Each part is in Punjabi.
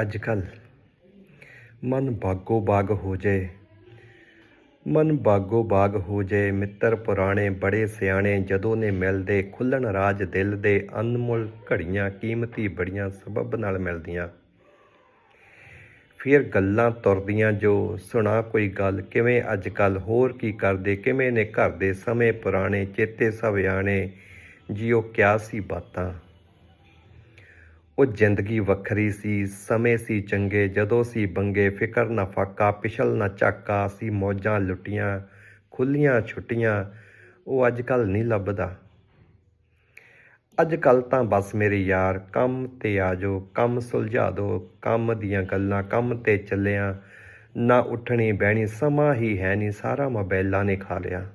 ਅੱਜ ਕੱਲ ਮਨ ਬਾਗੋ ਬਾਗ ਹੋ ਜਾਏ ਮਨ ਬਾਗੋ ਬਾਗ ਹੋ ਜਾਏ ਮਿੱਤਰ ਪੁਰਾਣੇ, ਬੜੇ ਸਿਆਣੇ ਜਦੋਂ ਨੇ ਮਿਲਦੇ, ਖੁੱਲਣ ਰਾਜ ਦਿਲ ਦੇ ਅਨਮੁੱਲ ਘੜੀਆਂ, ਕੀਮਤੀ ਬੜੀਆਂ ਸਬਬ ਨਾਲ ਮਿਲਦੀਆਂ। ਫਿਰ ਗੱਲਾਂ ਤੁਰਦੀਆਂ ਜੋ, ਸੁਣਾ ਕੋਈ ਗੱਲ, ਕਿਵੇਂ ਅੱਜ ਕੱਲ ਹੋਰ ਕੀ ਕਰਦੇ, ਕਿਵੇਂ ਨੇ ਘਰ ਦੇ ਸਮੇਂ ਪੁਰਾਣੇ, ਚੇਤੇ ਸਭ ਆਣੇ ਜਿਉ ਕਿਆ ਸੀ ਬਾਤਾਂ। ਉਹ ਜ਼ਿੰਦਗੀ ਵੱਖਰੀ ਸੀ, ਸਮੇਂ ਸੀ ਚੰਗੇ, ਜਦੋਂ ਸੀ ਬੰਗੇ, ਫਿਕਰ ਨਾ ਫਾਕਾ, ਪਿਛਲ ਨਾ ਚਾਕਾ ਸੀ ਮੌਜਾਂ ਲੁੱਟੀਆਂ, ਖੁੱਲੀਆਂ ਛੁੱਟੀਆਂ, ਉਹ ਅੱਜ ਕੱਲ ਨਹੀਂ ਲੱਭਦਾ। ਅੱਜ ਕੱਲ ਤਾਂ ਬਸ ਮੇਰੇ ਯਾਰ, ਕੰਮ ਤੇ ਆ ਜਾਓ, ਕੰਮ ਸੁਲਝਾ ਦਿਓ ਕੰਮ ਦੀਆਂ ਗੱਲਾਂ, ਕੰਮ ਤੇ ਚੱਲਿਆ, ਨਾ ਉੱਠਣੀ ਬਹਿਣੀ, ਸਮਾਂ ਹੀ ਹੈ ਨਹੀਂ, ਸਾਰਾ ਮੋਬਾਈਲਾਂ ਨੇ ਖਾ ਲਿਆ।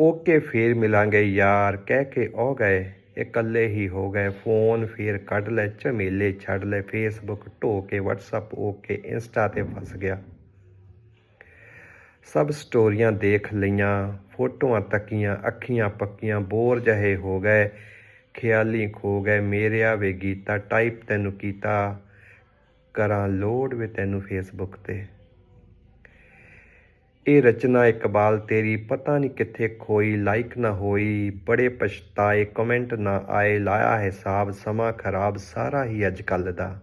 ਓਕੇ, ਫੇਰ ਮਿਲਾਂਗੇ ਯਾਰ, ਕਹਿ ਕੇ ਉਹ ਗਏ। ਇਕੱਲੇ ਹੀ ਹੋ ਗਏ। ਫੋਨ ਫੇਰ ਕੱਢ ਲੈ, ਝਮੇਲੇ ਛੱਡ ਲੈ ਫੇਸਬੁੱਕ ਢੋ ਕੇ, WhatsApp ਓਕੇ ਇੰਸਟਾ ਤੇ ਫਸ ਗਿਆ। ਸਭ ਸਟੋਰੀਆਂ ਦੇਖ ਲਈਆਂ, ਫੋਟੋਆਂ ਤੱਕੀਆਂ, ਅੱਖੀਆਂ ਪੱਕੀਆਂ, ਬੋਰ ਜਹੇ ਹੋ ਗਏ। ਖਿਆਲੀ ਖੋ ਗਏ, ਮੇਰਿਆ ਵੇ ਗੀਤਾ ਟਾਈਪ ਤੈਨੂੰ ਕੀਤਾ, ਕਰਾਂ ਲੋਡ ਵੇ ਤੈਨੂੰ ਫੇਸਬੁੱਕ ਤੇ। ਇਹ ਰਚਨਾ ਇਕਬਾਲ ਤੇਰੀ ਪਤਾ ਨਹੀਂ ਕਿੱਥੇ ਖੋਈ ਲਾਈਕ ਨਾ ਹੋਈ। ਬੜੇ ਪਛਤਾਏ ਕਮੈਂਟ ਨਾ ਆਏ। ਲਾਇਆ ਹਿਸਾਬ ਸਮਾਂ ਖਰਾਬ, ਸਾਰਾ ਹੀ ਅੱਜ ਕੱਲ ਦਾ।